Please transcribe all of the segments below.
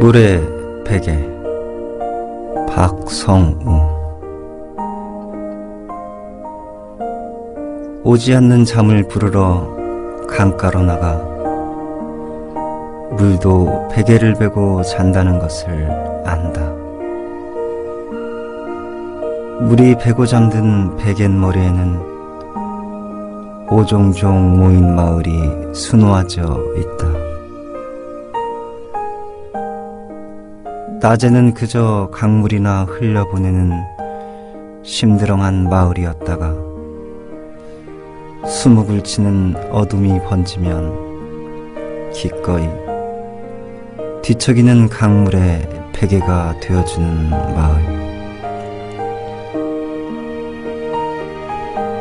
물의 베개 박성우 오지 않는 잠을 부르러 강가로 나가 물도 베개를 베고 잔다는 것을 안다. 물이 베고 잠든 베갯머리에는 오종종 모인 마을이 수놓아져 있다. 낮에는 그저 강물이나 흘려보내는 심드렁한 마을이었다가 수묵을 치는 어둠이 번지면 기꺼이 뒤척이는 강물의 베개가 되어주는 마을.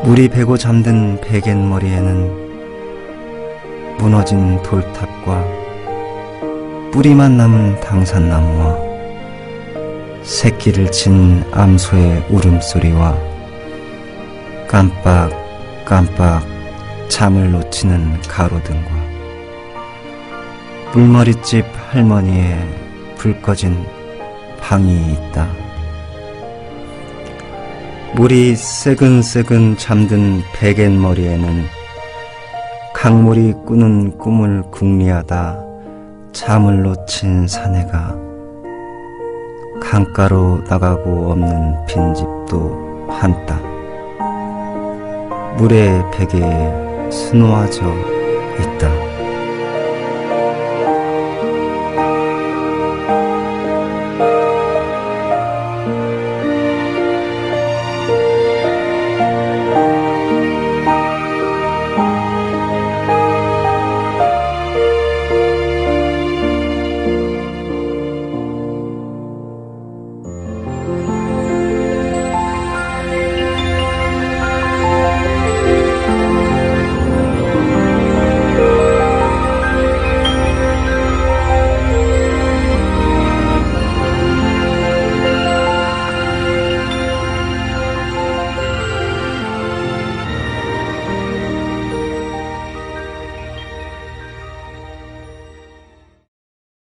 물이 베고 잠든 베갯머리에는 무너진 돌탑과 뿌리만 남은 당산나무와 새끼를 친 암소의 울음소리와 깜빡 깜빡 잠을 놓치는 가로등과 물머리집 할머니의 불 꺼진 방이 있다. 물이 새근새근 잠든 베갯머리에는 강물이 꾸는 꿈을 궁리하다 잠을 놓친 사내가 강가로 나가고 없는 빈집도 한따 물의 베개에 수놓아져 있다.